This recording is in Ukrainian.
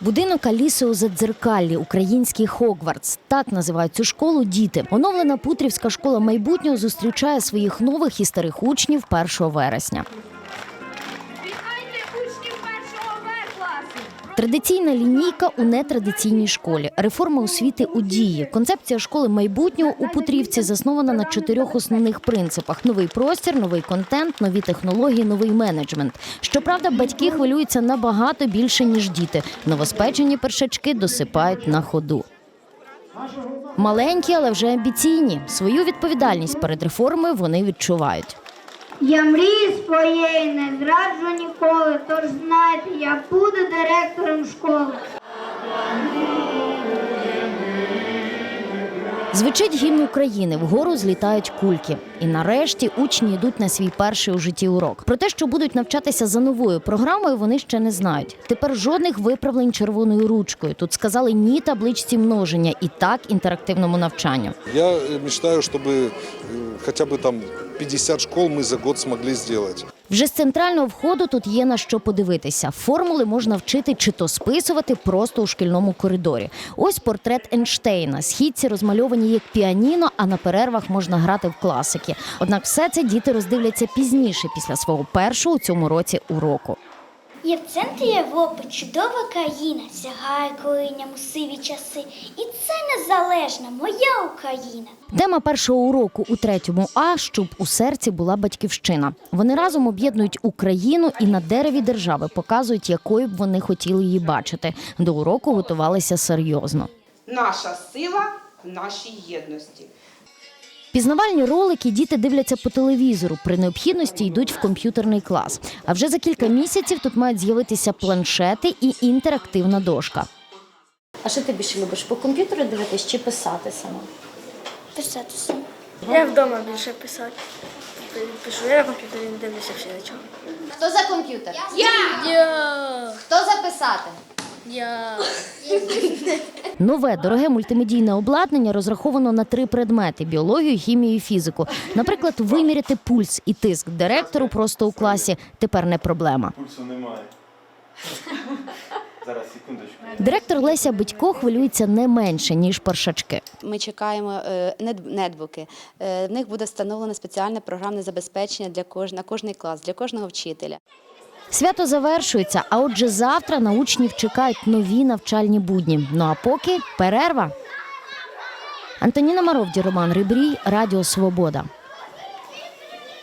Будинок Аліси у Задзеркаллі, український Хогвартс. Так називають цю школу діти. Оновлена Путрівська школа майбутнього зустрічає своїх нових і старих учнів 1 вересня. Традиційна лінійка у нетрадиційній школі. Реформа освіти у дії. Концепція школи майбутнього у Путрівці заснована на чотирьох основних принципах: новий простір, новий контент, нові технології, новий менеджмент. Щоправда, батьки хвилюються набагато більше ніж діти. Новоспечені першачки досипають на ходу. Маленькі, але вже амбіційні. Свою відповідальність перед реформою вони відчувають. Я мрії своєї не зраджу ніколи, тож знайте, я буду директором школи. Звучить гімн України, вгору злітають кульки. І нарешті учні йдуть на свій перший у житті урок. Про те, що будуть навчатися за новою програмою, вони ще не знають. Тепер жодних виправлень червоною ручкою. Тут сказали ні табличці множення і так інтерактивному навчанню. Я э, мечтаю, чтобы э, хотя бы там 50 школ мы за год смогли сделать. Вже з центрального входу тут є на що подивитися. Формули можна вчити чи то списувати просто у шкільному коридорі. Ось портрет Ейнштейна. Східці розмальовані як піаніно, а на перервах можна грати в класики. Однак все це діти роздивляться пізніше, після свого першого у цьому році уроку. Є в центрі Європи чудова країна, сягає корінням у сиві часи. І це незалежна моя Україна. Тема першого уроку у третьому А, щоб у серці була батьківщина. Вони разом об'єднують Україну і на дереві держави показують, якою б вони хотіли її бачити. До уроку готувалися серйозно. Наша сила в нашій єдності. Пізнавальні ролики діти дивляться по телевізору. При необхідності йдуть в комп'ютерний клас. А вже за кілька місяців тут мають з'явитися планшети і інтерактивна дошка. А що ти більше любиш по комп'ютеру дивитись чи писати саме? Писатися. Я вдома більше писати. Пишу, я на комп'ютері не дивлюся всі нічого. Хто за комп'ютер? Я. Хто записати? Я. Нове дороге мультимедійне обладнання розраховано на три предмети: біологію, хімію і фізику. Наприклад, виміряти пульс і тиск директору просто у класі тепер не проблема. Пульсу немає. Зараз, секундочку. Директор Леся Битько хвилюється не менше ніж першачки. Ми чекаємо е, нетбуки. Е, В них буде встановлено спеціальне програмне забезпечення для кож... на кожний клас, для кожного вчителя. Свято завершується, а отже, завтра на учнів чекають нові навчальні будні. Ну а поки перерва. Антоніна Маровді, Роман Рибрій, Радіо Свобода.